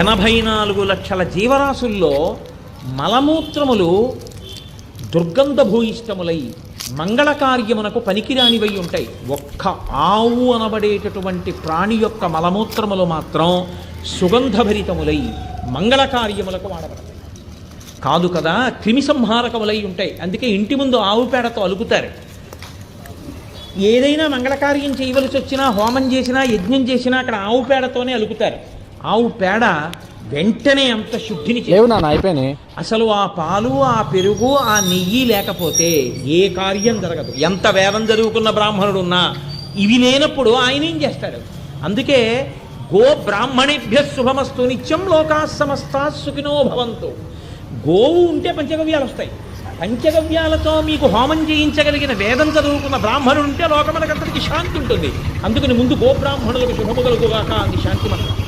ఎనభై నాలుగు లక్షల జీవరాశుల్లో మలమూత్రములు దుర్గంధ భూయిష్టములై పనికిరానివై ఉంటాయి. ఒక్క ఆవు అనబడేటటువంటి ప్రాణి యొక్క మలమూత్రములు మాత్రం సుగంధభరితములై మంగళకార్యములకు వాడబడతాయి. కాదు కదా క్రిమి సంహారకములై ఉంటాయి. అందుకే ఇంటి ముందు ఆవు పేడతో అలుకుతారు ఏదైనా మంగళకార్యం చేయవలసి వచ్చినా హోమం చేసినా యజ్ఞం చేసినా అక్కడ ఆవు పేడతోనే అలుకుతారు ఆవు పేడ వెంటనే అంత శుద్ధిని. లేవు నాన్న అయిపోయినాయి. అసలు ఆ పాలు ఆ పెరుగు ఆ నెయ్యి లేకపోతే ఏ కార్యం జరగదు. ఎంత వేదం చదువుకున్న బ్రాహ్మణుడు ఉన్నా ఇవి లేనప్పుడు ఆయన ఏం చేస్తాడు? అందుకే గో బ్రాహ్మణేభ్య శుభమస్తు నిత్యం లోకా సమస్తా సుఖినో భవంతు. గోవు ఉంటే పంచగవ్యాలు వస్తాయి. పంచగవ్యాలతో మీకు హోమం చేయించగలిగిన వేదం చదువుకున్న బ్రాహ్మణుడు ఉంటే లోకములకంతటికి శాంతి ఉంటుంది. అందుకని ముందు గోబ్రాహ్మణులకు శుభము కలుగుగాక అది శాంతి మంత్రం.